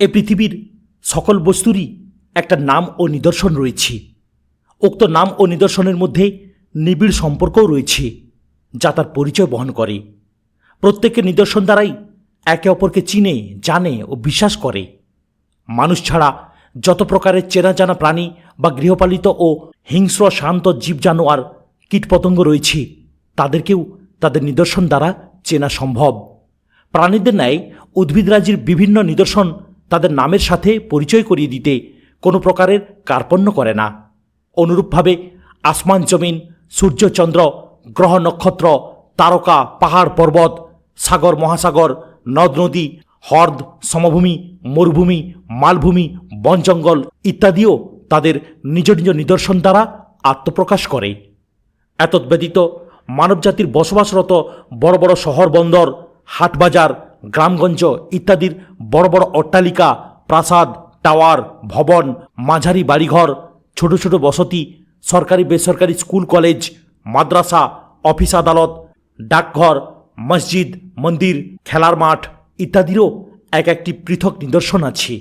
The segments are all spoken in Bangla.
এ পৃথিবীর সকল বস্তুরই একটা নাম ও নিদর্শন রয়েছে। উক্ত নাম ও নিদর্শনের মধ্যে নিবিড় সম্পর্কও রয়েছে, যা তার পরিচয় বহন করে। প্রত্যেকের নিদর্শন দ্বারাই একে অপরকে চিনে, জানে ও বিশ্বাস করে। মানুষ ছাড়া যত প্রকারের চেনা জানা প্রাণী বা গৃহপালিত ও হিংস্র শান্ত জীব জানোয়ার কীটপতঙ্গ রয়েছে, তাদেরকেও তাদের নিদর্শন দ্বারা চেনা সম্ভব। প্রাণীদের ন্যায় উদ্ভিদরাজির বিভিন্ন নিদর্শন তাদের নামের সাথে পরিচয় করিয়ে দিতে কোনো প্রকারের কার্পণ্য করে না। অনুরূপভাবে আসমান জমিন, সূর্য চন্দ্র, গ্রহ নক্ষত্র, তারকা, পাহাড় পর্বত, সাগর, মহাসাগর, নদ, নদী, হ্রদ, সমভূমি, মরুভূমি, মালভূমি, বন জঙ্গল ইত্যাদিও তাদের নিজ নিজ নিদর্শন দ্বারা আত্মপ্রকাশ করে। এতদ্ব্যতীত মানবজাতির বসবাসরত বড় বড় শহর, বন্দর, হাটবাজার গ্রামগঞ্জ ইত্যাদির বড় বড় অট্টালিকা, প্রাসাদ, টাওয়ার, ভবন, মাঝারি বাড়িঘর, ছোট ছোট বসতি, সরকারি বেসরকারি স্কুল কলেজ, মাদ্রাসা, অফিস আদালত, ডাকঘর, মসজিদ, মন্দির, খেলার মাঠ ইত্যাদিরও এক একটি পৃথক নিদর্শন আছে।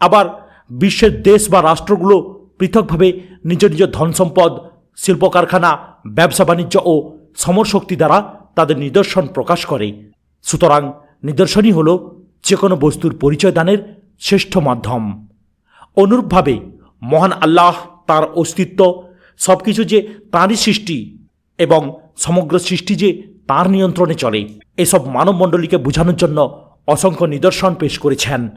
আবার বিশ্বের দেশ বা রাষ্ট্রগুলো পৃথকভাবে নিজ নিজ ধন সম্পদ শিল্প কারখানা ব্যবসা বাণিজ্য ও সমরশক্তি দ্বারা তাদের নিদর্শন প্রকাশ করে। সুতরাং নিদর্শনই হল যে কোনো বস্তুর পরিচয় দানের শ্রেষ্ঠ মাধ্যম। অনুরূপভাবে মহান আল্লাহ তার অস্তিত্ব সব কিছু যে তাঁরই সৃষ্টি এবং সমগ্র সৃষ্টি যে তার নিয়ন্ত্রণে চলে, এসব মানবমণ্ডলীকে বোঝানোর জন্য অসংখ্য নিদর্শন পেশ করেছেন।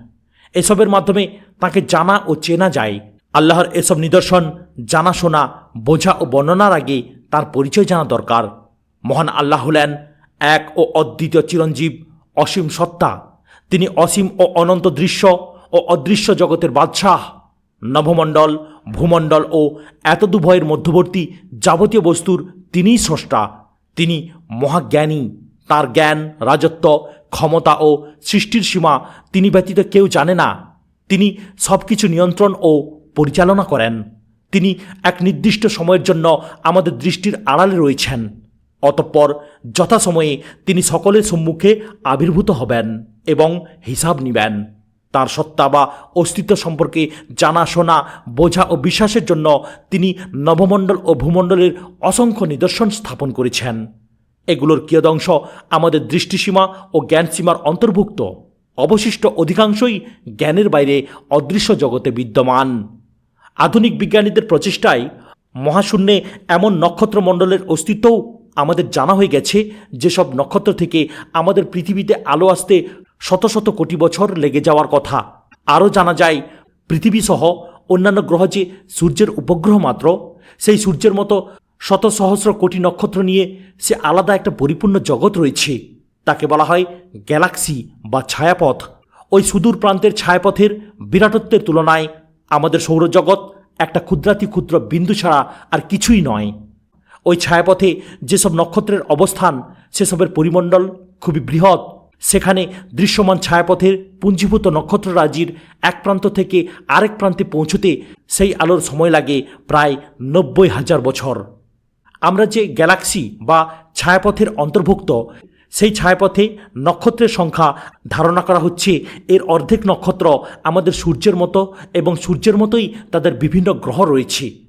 এসবের মাধ্যমে তাকে জানা ও চেনা যায়। আল্লাহর এসব নিদর্শন জানাশোনা বোঝা ও বর্ণনার আগে তার পরিচয় জানা দরকার। মহান আল্লাহ হলেন এক ও অদ্বিতীয় চিরঞ্জীব অসীম সত্তা, তিনি অসীম ও অনন্ত দৃশ্য ও অদৃশ্য জগতের বাদশাহ। নভমণ্ডল ভূমণ্ডল ও এতদুভয়ের মধ্যবর্তী যাবতীয় বস্তুর তিনিই স্রষ্টা। তিনি মহাজ্ঞানী, তার জ্ঞান, রাজত্ব, ক্ষমতা ও সৃষ্টির সীমা তিনি ব্যতীত কেউ জানে না। তিনি সব কিছু নিয়ন্ত্রণ ও পরিচালনা করেন। তিনি এক নির্দিষ্ট সময়ের জন্য আমাদের দৃষ্টির আড়ালে রয়েছেন। অতঃপর যথাসময়ে তিনি সকলের সম্মুখে আবির্ভূত হবেন এবং হিসাব নিবেন। তার সত্তা বা অস্তিত্ব সম্পর্কে জানাশোনা, বোঝা ও বিশ্বাসের জন্য তিনি নবমণ্ডল ও ভূমণ্ডলের অসংখ্য নিদর্শন স্থাপন করেছেন। এগুলোর কিয়দংশ আমাদের দৃষ্টিসীমা ও জ্ঞানসীমার অন্তর্ভুক্ত। অবশিষ্ট অধিকাংশই জ্ঞানের বাইরে অদৃশ্য জগতে বিদ্যমান। আধুনিক বিজ্ঞানীদের প্রচেষ্টায় মহাশূন্যে এমন নক্ষত্রমণ্ডলের অস্তিত্বও আমাদের জানা হয়ে গেছে যেসব নক্ষত্র থেকে আমাদের পৃথিবীতে আলো আসতে শত শত কোটি বছর লেগে যাওয়ার কথা। আরও জানা যায়, পৃথিবীসহ অন্যান্য গ্রহ যে সূর্যের উপগ্রহ মাত্র, সেই সূর্যের মতো শত সহস্র কোটি নক্ষত্র নিয়ে সে আলাদা একটা পরিপূর্ণ জগৎ রয়েছে। তাকে বলা হয় গ্যালাক্সি বা ছায়াপথ। ওই সুদূর প্রান্তের ছায়াপথের বিরাটত্বের তুলনায় আমাদের সৌরজগৎ একটা ক্ষুদ্রাতি ক্ষুদ্র বিন্দু ছাড়া আর কিছুই নয়। ওই ছায়াপথে যেসব নক্ষত্রের অবস্থান, সেসবের পরিমণ্ডল খুবই বৃহৎ। সেখানে দৃশ্যমান ছায়াপথের পুঞ্জীভূত নক্ষত্ররাজির এক প্রান্ত থেকে আরেক প্রান্তে পৌঁছতে সেই আলোর সময় লাগে প্রায় নব্বই হাজার বছর। আমরা যে গ্যালাক্সি বা ছায়াপথের অন্তর্ভুক্ত, সেই ছায়াপথে নক্ষত্রের সংখ্যা ধারণা করা হচ্ছে, এর অর্ধেক নক্ষত্র আমাদের সূর্যের মতো এবং সূর্যের মতোই তাদের বিভিন্ন গ্রহ রয়েছে।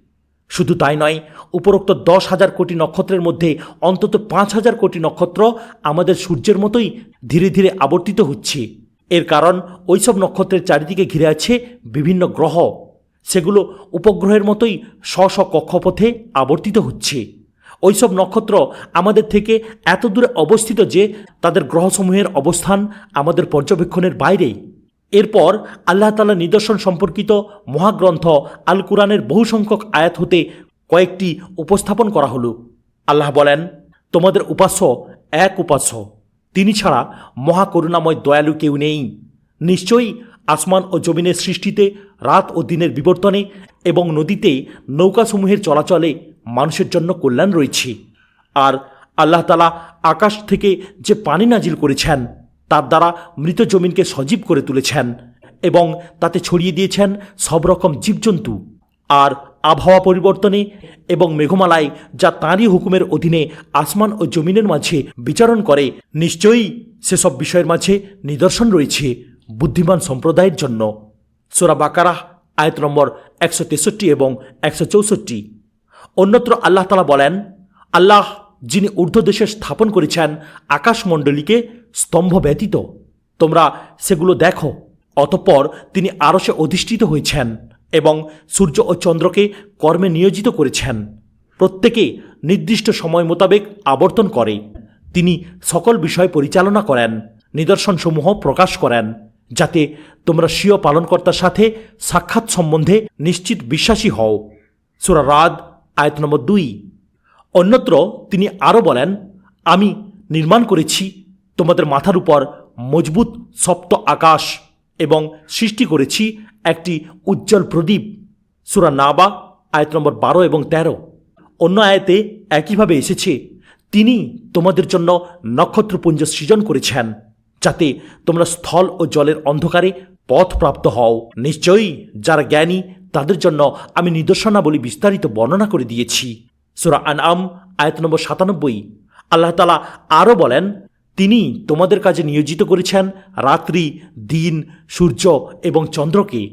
শুধু তাই নয়, উপরোক্ত দশ হাজার কোটি নক্ষত্রের মধ্যে অন্তত পাঁচ হাজার কোটি নক্ষত্র আমাদের সূর্যের মতোই ধীরে ধীরে আবর্তিত হচ্ছে। এর কারণ ওইসব নক্ষত্রের চারিদিকে ঘিরে আছে বিভিন্ন গ্রহ। সেগুলো উপগ্রহের মতোই স্ব স্ব কক্ষপথে আবর্তিত হচ্ছে। ওইসব নক্ষত্র আমাদের থেকে এত দূরে অবস্থিত যে তাদের গ্রহসমূহের অবস্থান আমাদের পর্যবেক্ষণের বাইরে এরপর আল্লাহ তালা নিদর্শন সম্পর্কিত মহাগ্রন্থ আল কুরআনের বহু সংখ্যক আয়াত হতে কয়েকটি উপস্থাপন করা হলো। আল্লাহ বলেন, তোমাদের উপাস্য এক উপাস্য। তিনি ছাড়া মহাকরুণাময় দয়ালু কেউ নেই। নিশ্চয়ই আসমান ও জমিনের সৃষ্টিতে, রাত ও দিনের বিবর্তনে এবং নদীতে নৌকাসমূহের চলাচলে মানুষের জন্য কল্যাণ রয়েছে। আর আল্লাহ তালা আকাশ থেকে যে পানি নাজিল করেছেন তার দ্বারা মৃত জমিনকে সজীব করে তুলেছেন এবং তাতে ছড়িয়ে দিয়েছেন সব রকম জীবজন্তু আর আবহাওয়া পরিবর্তনে এবং মেঘমালায় যা তাঁরই হুকুমের অধীনে আসমান ও জমিনের মাঝে বিচারণ করে, নিশ্চয়ই সেসব বিষয়ের মাঝে নিদর্শন রয়েছে বুদ্ধিমান সম্প্রদায়ের জন্য। সোরা বাকারাহ, আয়ত নম্বর একশো তেষট্টি এবং একশো চৌষট্টি। অন্যত্র আল্লাহ তালা বলেন, আল্লাহ যিনি ঊর্ধ্বদেশে স্থাপন করেছেন আকাশমণ্ডলীকে স্তম্ভ ব্যতীত তোমরা সেগুলো দেখো। অতঃপর তিনি আরও সে অধিষ্ঠিত হয়েছেন এবং সূর্য ও চন্দ্রকে কর্মে নিয়োজিত করেছেন। প্রত্যেকে নির্দিষ্ট সময় মোতাবেক আবর্তন করে। তিনি সকল বিষয় পরিচালনা করেন, নিদর্শনসমূহ প্রকাশ করেন, যাতে তোমরা স্বীয় পালনকর্তার সাথে সাক্ষাৎ সম্বন্ধে নিশ্চিত বিশ্বাসী হও। সুরা রাদ, আয়ত নম্বর দুই। অন্যত্র তিনি আরও বলেন, আমি নির্মাণ করেছি তোমাদের মাথার উপর মজবুত সপ্ত আকাশ এবং সৃষ্টি করেছি একটি উজ্জ্বল প্রদীপ। সুরা নাবা, আয়ত নম্বর বারো এবং তেরো। অন্য আয়াতে একইভাবে এসেছে, তিনি তোমাদের জন্য নক্ষত্রপুঞ্জ সৃজন করেছেন, যাতে তোমরা স্থল ও জলের অন্ধকারে পথ প্রাপ্ত হও। নিশ্চয়ই যারা জ্ঞানী তাদের জন্য আমি নিদর্শনাবলী বিস্তারিত বর্ণনা করে দিয়েছি। সুরা আন আম আয়ত নম্বর সাতানব্বই। আল্লাহ তালা আরও বলেন, তিনি তোমাদের কাজে নিয়োজিত করেছেন রাত্রি, দিন, সূর্য এবং চন্দ্রকে।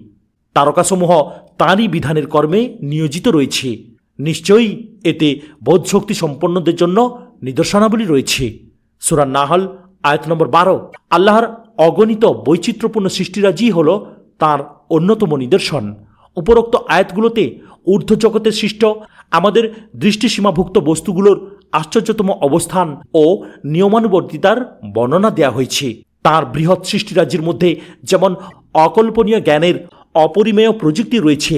তারকাসমূহ তাঁরই বিধানের কর্মে নিয়োজিত রয়েছে। নিশ্চয়ই এতে বোধশক্তি সম্পন্নদের জন্য নিদর্শনাবলী রয়েছে। সুরান নাহল, আয়ত নম্বর বারো। আল্লাহর অগণিত বৈচিত্র্যপূর্ণ সৃষ্টিরাজি হল তার অন্যতম নিদর্শন। উপরোক্ত আয়াতগুলোতে ঊর্ধ্ব জগতের সৃষ্ট, আমাদের দৃষ্টিসীমাভুক্ত বস্তুগুলোর আশ্চর্যতম অবস্থান ও নিয়মানুবর্তিতার বর্ণনা দেয়া হয়েছে। তার বৃহৎ সৃষ্টিরাজ্যের মধ্যে যেমন অকল্পনীয় জ্ঞানের অপরিমেয় প্রযুক্তি রয়েছে,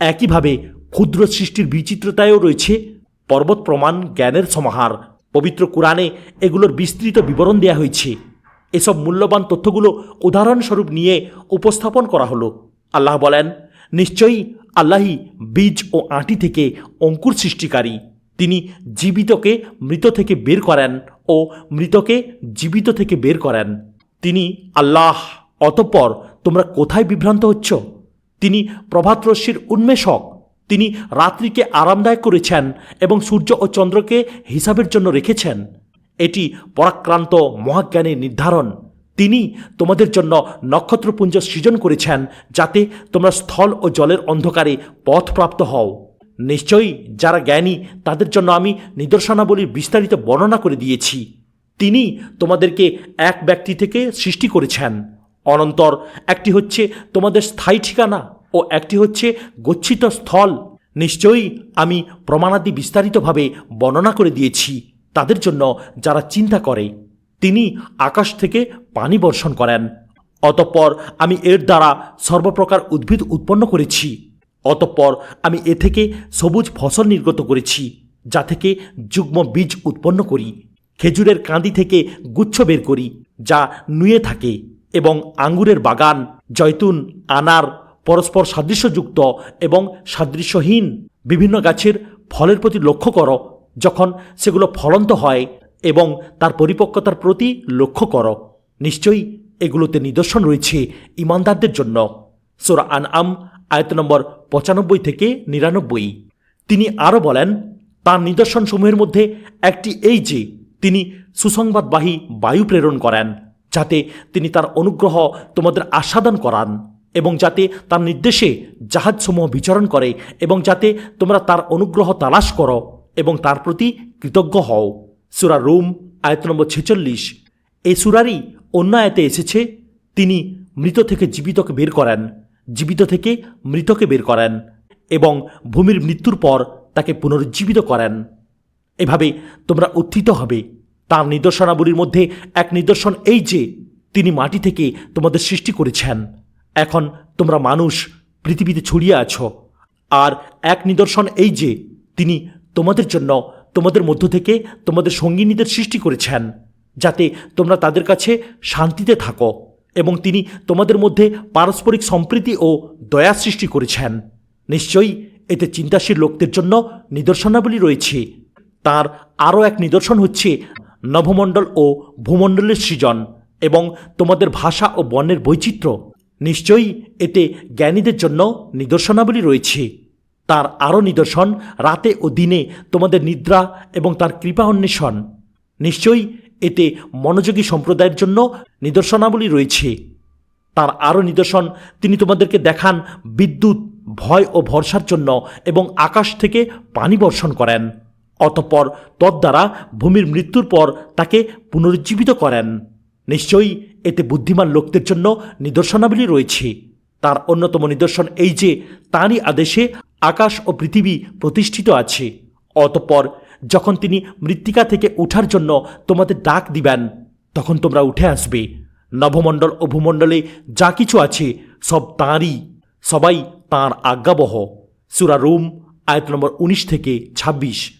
একইভাবে ক্ষুদ্র সৃষ্টির বিচিত্রতায়ও রয়েছে পর্বত প্রমাণ জ্ঞানের সমাহার। পবিত্র কোরআনে এগুলোর বিস্তৃত বিবরণ দেয়া হয়েছে। এসব মূল্যবান তথ্যগুলো উদাহরণস্বরূপ নিয়ে উপস্থাপন করা হলো। আল্লাহ বলেন, নিশ্চয়ই আল্লাহই বীজ ও আঁটি থেকে অঙ্কুর সৃষ্টিকারী। তিনি জীবিতকে মৃত থেকে বের করেন ও মৃতকে জীবিত থেকে বের করেন। তিনি আল্লাহ, অতঃপর তোমরা কোথায় বিভ্রান্ত হচ্ছ? তিনি প্রভাতরশ্মির উন্মেষক। তিনি রাত্রিকে আরামদায়ক করেছেন এবং সূর্য ও চন্দ্রকে হিসাবের জন্য রেখেছেন। এটি পরাক্রান্ত মহাজ্ঞানের নির্ধারণ। তিনি তোমাদের জন্য নক্ষত্রপুঞ্জ সৃজন করেছেন যাতে তোমরা স্থল ও জলের অন্ধকারে পথ প্রাপ্ত হও। নিশ্চয়ই যারা জ্ঞানী, তাদের জন্য আমি নিদর্শনাবলীর বিস্তারিত বর্ণনা করে দিয়েছি। তিনি তোমাদেরকে এক ব্যক্তি থেকে সৃষ্টি করেছেন। অনন্তর একটি হচ্ছে তোমাদের স্থায়ী ঠিকানা ও একটি হচ্ছে গচ্ছিত স্থল। নিশ্চয়ই আমি প্রমাণাদি বিস্তারিতভাবে বর্ণনা করে দিয়েছি। তাদের জন্য যারা চিন্তা করে তিনি আকাশ থেকে পানি বর্ষণ করেন। অতঃপর আমি এর দ্বারা সর্বপ্রকার উদ্ভিদ উৎপন্ন করেছি। অতঃপর আমি এ থেকে সবুজ ফসল নির্গত করেছি, যা থেকে যুগ্ম বীজ উৎপন্ন করি, খেজুরের কাঁদি থেকে গুচ্ছ বের করি, যা নুয়ে থাকে, এবং আঙ্গুরের বাগান, জয়তুন, আনার, পরস্পর সাদৃশ্যযুক্ত এবং সাদৃশ্যহীন বিভিন্ন গাছের ফলের প্রতি লক্ষ্য করো, যখন সেগুলো ফলন্ত হয় এবং তার পরিপক্কতার প্রতি লক্ষ্য করো। নিশ্চয়ই এগুলোতে নিদর্শন রয়েছে ইমানদারদের জন্য। সোরা আন আম আয়ত নম্বর পঁচানব্বই থেকে নিরানব্বই। তিনি আরও বলেন, তার নিদর্শনসমূহের মধ্যে একটি এই যে, তিনি সুসংবাদবাহী বায়ু প্রেরণ করেন, যাতে তিনি তার অনুগ্রহ তোমাদের আস্বাদন করান এবং যাতে তার নির্দেশে জাহাজসমূহ বিচরণ করে এবং যাতে তোমরা তার অনুগ্রহ তালাশ করো এবং তার প্রতি কৃতজ্ঞ হও। সুরা রুম, আয়ত নম্বর ছেচল্লিশ। এই সুরারই অন্য আয়তে এসেছে, তিনি মৃত থেকে জীবিতকে বের করেন, জীবিত থেকে মৃতকে বের করেন এবং ভূমির মৃত্যুর পর তাকে পুনরুজ্জীবিত করেন। এভাবে তোমরা উত্থিত হবে। তার নিদর্শনাবলীর মধ্যে এক নিদর্শন এই যে, তিনি মাটি থেকে তোমাদের সৃষ্টি করেছেন। এখন তোমরা মানুষ, পৃথিবীতে ছড়িয়ে আছো। আর এক নিদর্শন এই যে, তিনি তোমাদের জন্য তোমাদের মধ্য থেকে তোমাদের সঙ্গিনীদের সৃষ্টি করেছেন, যাতে তোমরা তাদের কাছে শান্তিতে থাকো এবং তিনি তোমাদের মধ্যে পারস্পরিক সম্প্রীতি ও দয়া সৃষ্টি করেছেন। নিশ্চয়ই এতে চিন্তাশীল লোকদের জন্য নিদর্শনাবলী রয়েছে। তার আরও এক নিদর্শন হচ্ছে নভমণ্ডল ও ভূমণ্ডলের সৃজন এবং তোমাদের ভাষা ও বর্ণের বৈচিত্র্য। নিশ্চয়ই এতে জ্ঞানীদের জন্য নিদর্শনাবলী রয়েছে। তার আরও নিদর্শন রাতে ও দিনে তোমাদের নিদ্রা এবং তার কৃপা অন্বেষণ। নিশ্চয়ই এতে মনোযোগী সম্প্রদায়ের জন্য নিদর্শনাবলী রয়েছে। তার আরও নিদর্শন তিনি তোমাদেরকে দেখান বিদ্যুৎ, ভয় ও ভরসার জন্য এবং আকাশ থেকে পানি বর্ষণ করেন। অতঃপর তদ্বারা ভূমির মৃত্যুর পর তাকে পুনরুজ্জীবিত করেন। নিশ্চয়ই এতে বুদ্ধিমান লোকদের জন্য নিদর্শনাবলী রয়েছে। তার অন্যতম নিদর্শন এই যে, তাঁরই আদেশে আকাশ ও পৃথিবী প্রতিষ্ঠিত আছে। অতঃপর যখন তিনি মৃত্তিকা থেকে ওঠার জন্য তোমাদের ডাক দিবেন, তখন তোমরা উঠে আসবে। নভমণ্ডল ও ভূমণ্ডলে যা কিছু আছে, সব তাঁরই। সবাই তাঁর আজ্ঞাবহ। সুরা রুম, আয়ত নম্বর উনিশ থেকে ২৬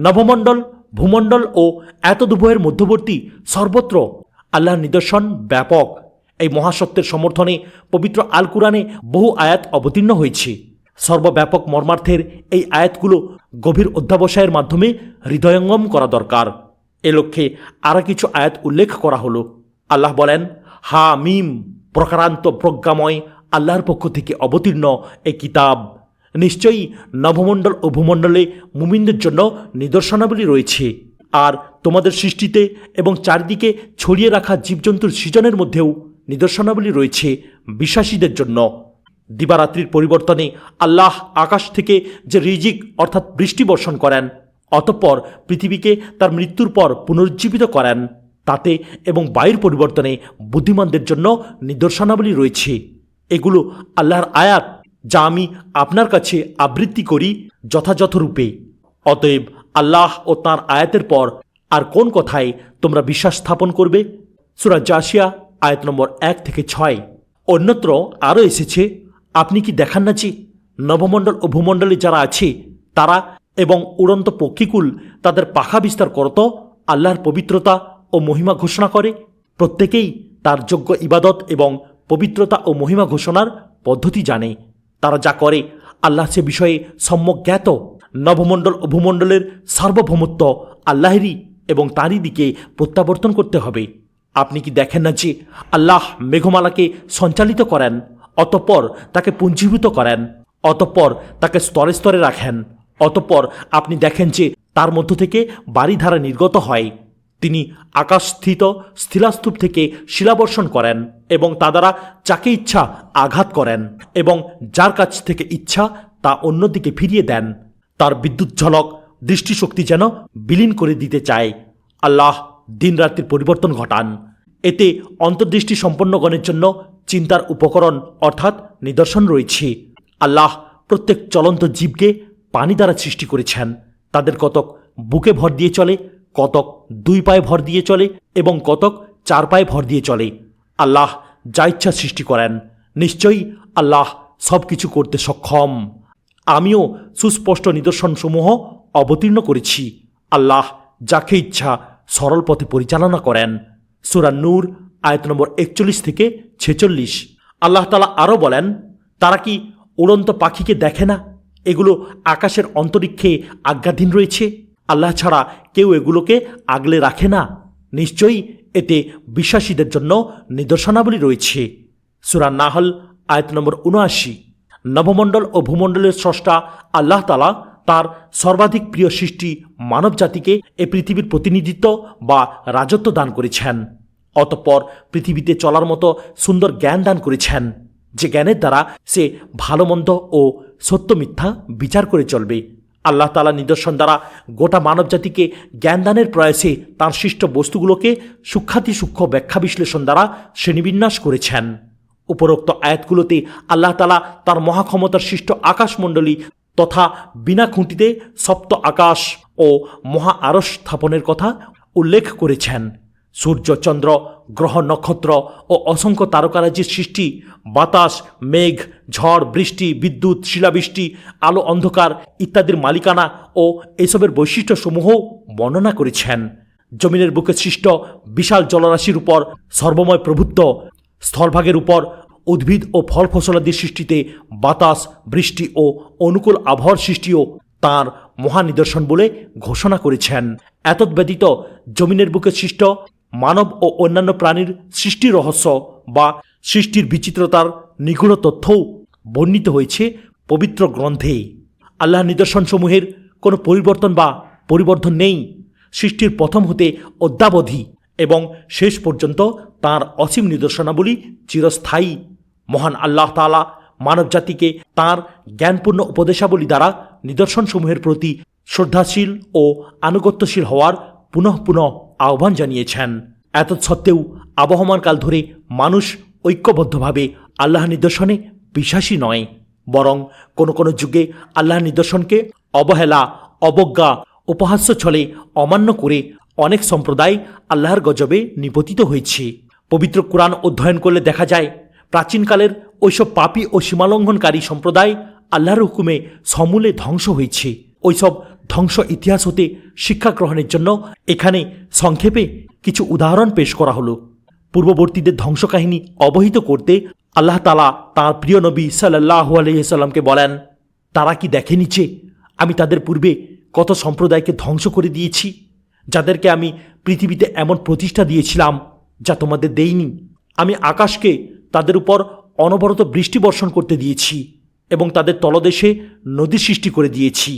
নভমণ্ডল ভূমণ্ডল ও এত এতদুভয়ের মধ্যবর্তী সর্বত্র আল্লাহর নিদর্শন ব্যাপক। এই মহাসত্যের সমর্থনে পবিত্র আল কুরআনে বহু আয়াত অবতীর্ণ হয়েছে। সর্বব্যাপক মর্মার্থের এই আয়াতগুলো গভীর অধ্যাবসায়ের মাধ্যমে হৃদয়ঙ্গম করা দরকার। এ লক্ষ্যে আরও কিছু আয়াত উল্লেখ করা হলো। আল্লাহ বলেন, হা, মিম, প্রকারান্ত প্রজ্ঞাময়, আল্লাহর পক্ষ থেকে অবতীর্ণ এই কিতাব। নিশ্চয়ই নভমণ্ডল ও ভূমণ্ডলে মুমিনদের জন্য নিদর্শনাবলী রয়েছে। আর তোমাদের সৃষ্টিতে এবং চারিদিকে ছড়িয়ে রাখা জীবজন্তুর সৃজনের মধ্যেও নিদর্শনাবলী রয়েছে বিশ্বাসীদের জন্য। দিবারাত্রির পরিবর্তনে আল্লাহ আকাশ থেকে যে রিজিক, অর্থাৎ বৃষ্টি বর্ষণ করেন, অতঃপর পৃথিবীকে তার মৃত্যুর পর পুনরুজ্জীবিত করেন। তাতে এবং বায়ুর পরিবর্তনে বুদ্ধিমানদের জন্য নিদর্শনাবলী রয়েছে। এগুলো আল্লাহর আয়াত যা আমি আপনার কাছে আবৃত্তি করি যথাযথ রূপে। অতএব আল্লাহ ও তাঁর আয়াতের পর আর কোন কথায় তোমরা বিশ্বাস স্থাপন করবে? সুরাজ জাসিয়া, আয়াত নম্বর এক থেকে ছয়। অন্যত্র আরও এসেছে আপনি কি দেখান না যে নবমণ্ডল ও ভূমণ্ডলে যারা আছে, তারা এবং উড়ন্ত পক্ষীকুল তাদের পাখা বিস্তার করত, আল্লাহর পবিত্রতা ও মহিমা ঘোষণা করে? প্রত্যেকেই তার যোগ্য ইবাদত এবং পবিত্রতা ও মহিমা ঘোষণার পদ্ধতি জানে। তারা যা করে, আল্লাহ সে বিষয়ে সম্যক জ্ঞাত। নবমণ্ডল ও ভূমণ্ডলের সার্বভৌমত্ব আল্লাহেরই এবং তারই দিকে প্রত্যাবর্তন করতে হবে। আপনি কি দেখেন না যে আল্লাহ মেঘমালাকে সঞ্চালিত করেন? অতঃপর তাকে পুঞ্জীভূত করেন, অতঃপর তাকে স্তরে স্তরে রাখেন, অতঃপর আপনি দেখেন যে তার মধ্য থেকে বাড়িধারা নির্গত হয়। তিনি আকাশস্থিত স্থিলাস্তূপ থেকে শিলাবর্ষণ করেন এবং তা দ্বারা যাকে ইচ্ছা আঘাত করেন এবং যার কাছ থেকে ইচ্ছা তা অন্যদিকে ফিরিয়ে দেন। তার বিদ্যুৎ ঝলক, দৃষ্টিশক্তি যেন বিলীন করে দিতে চায়। আল্লাহ দিনরাত্রির পরিবর্তন ঘটান। এতে অন্তর্দৃষ্টি সম্পন্নগণের জন্য চিন্তার উপকরণ অর্থাৎ নিদর্শন রয়েছে। আল্লাহ প্রত্যেক চলন্ত জীবকে পানি দ্বারা সৃষ্টি করেছেন। তাদের কতক বুকে ভর দিয়ে চলে, কতক দুই পায়ে ভর দিয়ে চলে এবং কতক চার পায়ে ভর দিয়ে চলে। আল্লাহ যা ইচ্ছা সৃষ্টি করেন। নিশ্চয়ই আল্লাহ সব কিছু করতে সক্ষম। আমিও সুস্পষ্ট নিদর্শনসমূহ অবতীর্ণ করেছি। আল্লাহ যাকে ইচ্ছা সরল পথে পরিচালনা করেন। সুরা নূর আয়ত নম্বর একচল্লিশ থেকে ছেচল্লিশ। আল্লাহ তালা আরও বলেন, তারা কি উড়ন্ত পাখিকে দেখে না? এগুলো আকাশের অন্তরিক্ষে আজ্ঞাধীন রয়েছে। আল্লাহ ছাড়া কেউ এগুলোকে আগলে রাখে না। নিশ্চয়ই এতে বিশ্বাসীদের জন্য নিদর্শনাবলী রয়েছে। সুরা নাহল, আয়ত নম্বর উনআশি নবমণ্ডল ও ভূমণ্ডলের স্রষ্টা আল্লাহ তালা তার সর্বাধিক প্রিয় সৃষ্টি মানব জাতিকে এ পৃথিবীর প্রতিনিধিত্ব বা রাজত্ব দান করেছেন। অতঃপর পৃথিবীতে চলার মতো সুন্দর জ্ঞান দান করেছেন, যে জ্ঞানের দ্বারা সে ভালো মন্দ ও সত্য মিথ্যা বিচার করে চলবে। আল্লাহ তালা নিদর্শন দ্বারা গোটা মানবজাতিকে জ্ঞানদানের প্রয়াসে তার সৃষ্ট বস্তুগুলোকে সূক্ষাতি সূক্ষ্ম ব্যাখ্যা বিশ্লেষণ দ্বারা শ্রেণীবিন্যাস করেছেন। উপরোক্ত আয়াতগুলোতে আল্লাহ তালা তার মহাক্ষমতার সৃষ্ট আকাশমণ্ডলী তথা বিনা খুঁটিতে সপ্ত আকাশ ও মহা আরস স্থাপনের কথা উল্লেখ করেছেন। সূর্য, চন্দ্র, গ্রহ, নক্ষত্র ও অসংখ্য তারকারাজির সৃষ্টি, বাতাস, মেঘ, ঝড়, বৃষ্টি, বিদ্যুৎ, শিলাবৃষ্টি, আলো, অন্ধকার ইত্যাদির মালিকানা ও এসবের বৈশিষ্ট্যসমূহ বর্ণনা করেছেন। জমিনের বুকে সৃষ্ট বিশাল জলরাশির উপর সর্বময় প্রভুত্ব, স্থলভাগের উপর উদ্ভিদ ও ফল ফসলাদির সৃষ্টিতে বাতাস, বৃষ্টি ও অনুকূল আবহাওয়ার সৃষ্টিও তাঁর মহানিদর্শন বলে ঘোষণা করেছেন। এতদ্ব্যতীত জমিনের বুকে সৃষ্ট মানব ও অন্যান্য প্রাণীর সৃষ্টি রহস্য বা সৃষ্টির বিচিত্রতার নিগুড় তথ্যও বর্ণিত হয়েছে পবিত্র গ্রন্থে। আল্লাহ নিদর্শনসমূহের কোনো পরিবর্তন বা পরিবর্ধন নেই। সৃষ্টির প্রথম হতে অদ্যাবধি এবং শেষ পর্যন্ত তার অসীম নিদর্শনাবলী চিরস্থায়ী। মহান আল্লাহ তাআলা মানবজাতিকে তার জ্ঞানপূর্ণ উপদেশাবলী দ্বারা নিদর্শনসমূহের প্রতি শ্রদ্ধাশীল ও আনুগত্যশীল হওয়ার পুনঃ পুনঃ আহ্বান জানিয়েছেন। এত সত্ত্বেও আবহমান কাল ধরে মানুষ ঐক্যবদ্ধভাবে আল্লাহ নিদর্শনে বিশ্বাসী নয়, বরং কোনো কোনো যুগে আল্লাহ নিদর্শনকে অবহেলা, অবজ্ঞা উপহাস্য ছলে অমান্য করে অনেক সম্প্রদায় আল্লাহর গজবে নিপতিত হয়েছে। পবিত্র কোরআন অধ্যয়ন করলে দেখা যায়, প্রাচীনকালের ওইসব পাপী ও সীমালঙ্ঘনকারী সম্প্রদায় আল্লাহর হুকুমে সমূলে ধ্বংস হয়েছে। ওইসব ধ্বংস ইতিহাস হতে শিক্ষা গ্রহণের জন্য এখানে সংক্ষেপে কিছু উদাহরণ পেশ করা হলো। পূর্ববর্তীদের ধ্বংস কাহিনী অবহিত করতে আল্লাহ তালা তাঁর প্রিয় নবী সাল্লাহ আলহিসাল্লামকে বলেন, তারা কি দেখে নিচ্ছে আমি তাদের পূর্বে কত সম্প্রদায়কে ধ্বংস করে দিয়েছি? যাদেরকে আমি পৃথিবীতে এমন প্রতিষ্ঠা দিয়েছিলাম যা তোমাদের দেইনি আমি আকাশকে তাদের উপর অনবরত বৃষ্টি বর্ষণ করতে দিয়েছি এবং তাদের তলদেশে নদী সৃষ্টি করে দিয়েছি।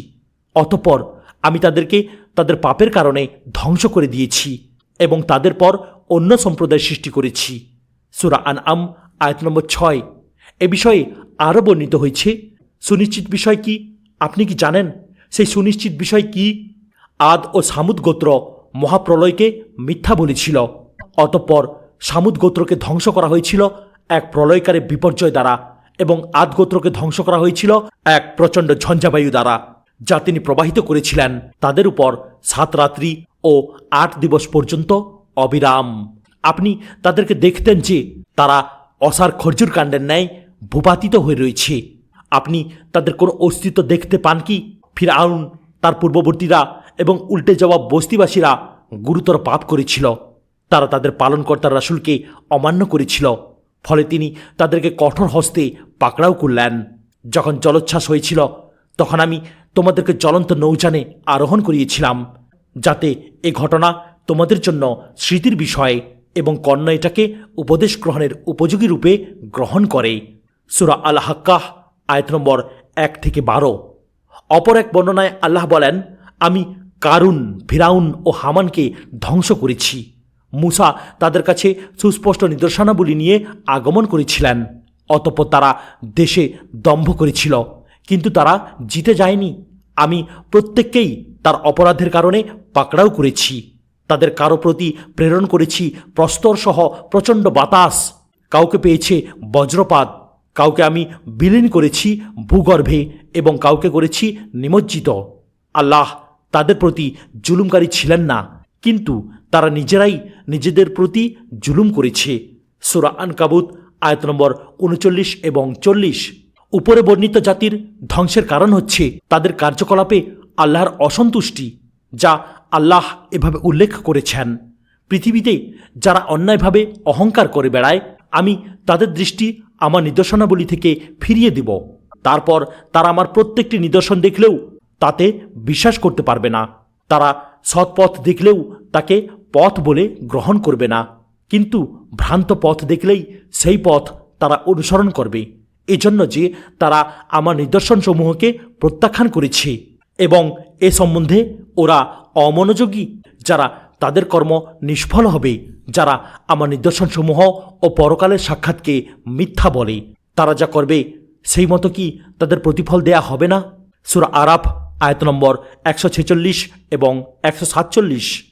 অতপর আমি তাদেরকে তাদের পাপের কারণে ধ্বংস করে দিয়েছি এবং তাদের পর অন্য সম্প্রদায় সৃষ্টি করেছি। সুরা আন আম আয়াত নম্বর ছয়। এ বিষয়ে আরও বর্ণিত হয়েছে। সুনিশ্চিত বিষয় কি? আপনি কি জানেন সেই সুনিশ্চিত বিষয় কি? আদ ও সামুদ গোত্র মহাপ্রলয়কে মিথ্যা বলেছিল। অতঃপর সামুদ গোত্রকে ধ্বংস করা হয়েছিল এক প্রলয়কারী বিপর্যয় দ্বারা এবং আদ গোত্রকে ধ্বংস করা হয়েছিল এক প্রচণ্ড ঝঞ্ঝাবায়ু দ্বারা। যা তিনি প্রবাহিত করেছিলেন, তাদের উপর সাত রাত্রি ও আট দিবস পর্যন্ত অবিরাম। আপনি তাদেরকে দেখতেন যে তারা অসার খরজুর কাণ্ডের ন্যায় ভূপাতিত হয়ে রয়েছে। আপনি তাদের কোনো অস্তিত্ব দেখতে পান কি? ফির আউন তার পূর্ববর্তীরা এবং উল্টে যাওয়া বস্তিবাসীরা গুরুতর পাপ করেছিল। তারা তাদের পালনকর্তার রাসুলকে অমান্য করেছিল। ফলে তিনি তাদেরকে কঠোর হস্তে পাকড়াও করলেন। যখন জলোচ্ছ্বাস হয়েছিল, তখন আমি তোমাদেরকে জ্বলন্ত নৌযানে আরোহণ করিয়েছিলাম, যাতে এ ঘটনা তোমাদের জন্য স্মৃতির বিষয় এবং কন্যা এটাকে উপদেশ গ্রহণের উপযোগী রূপে গ্রহণ করে। সুরা আল হাক্কাহ আয়ত নম্বর এক থেকে বারো। অপর এক বর্ণনায় আল্লাহ বলেন, আমি কারুন, ফিরাউন ও হামানকে ধ্বংস করেছি। মুসা তাদের কাছে সুস্পষ্ট নিদর্শনাবলী নিয়ে আগমন করেছিলেন, অতঃপর তারা দেশে দম্ভ করেছিল। কিন্তু তারা জিতে যায়নি। আমি প্রত্যেককেই তার অপরাধের কারণে পাকড়াও করেছি। তাদের কারও প্রতি প্রেরণ করেছি প্রস্তরসহ প্রচণ্ড বাতাস। কাউকে পেয়েছে বজ্রপাত। কাউকে আমি বিলীন করেছি ভূগর্ভে এবং কাউকে করেছি নিমজ্জিত। আল্লাহ তাদের প্রতি জুলুমকারী ছিলেন না, কিন্তু তারা নিজেরাই নিজেদের প্রতি জুলুম করেছে। সুরা আনকাবুত, আয়ত নম্বর উনচল্লিশ এবং চল্লিশ। উপরে বর্ণিত জাতির ধ্বংসের কারণ হচ্ছে তাদের কার্যকলাপে আল্লাহর অসন্তুষ্টি, যা আল্লাহ এভাবে উল্লেখ করেছেন। পৃথিবীতে যারা অন্যায়ভাবে অহংকার করে বেড়ায়, আমি তাদের দৃষ্টি আমার নিদর্শনাবলী থেকে ফিরিয়ে দিব। তারপর তারা আমার প্রত্যেকটি নিদর্শন দেখলেও তাতে বিশ্বাস করতে পারবে না। তারা সৎ পথ দেখলেও তাকে পথ বলে গ্রহণ করবে না। কিন্তু ভ্রান্ত পথ দেখলেই সেই পথ তারা অনুসরণ করবে। এজন্য যে তারা আমার নিদর্শনসমূহকে প্রত্যাখ্যান করেছে এবং এ সম্বন্ধে ওরা অমনোযোগী, যারা তাদের কর্ম নিষ্ফল হবে, যারা আমার নিদর্শনসমূহ ও পরকালের সাক্ষাৎকে মিথ্যা বলে। তারা যা করবে, সেই মতো কি তাদের প্রতিফল দেয়া হবে না? সুরা আরাফ, আয়ত নম্বর একশো ছেচল্লিশ এবং একশো সাতচল্লিশ।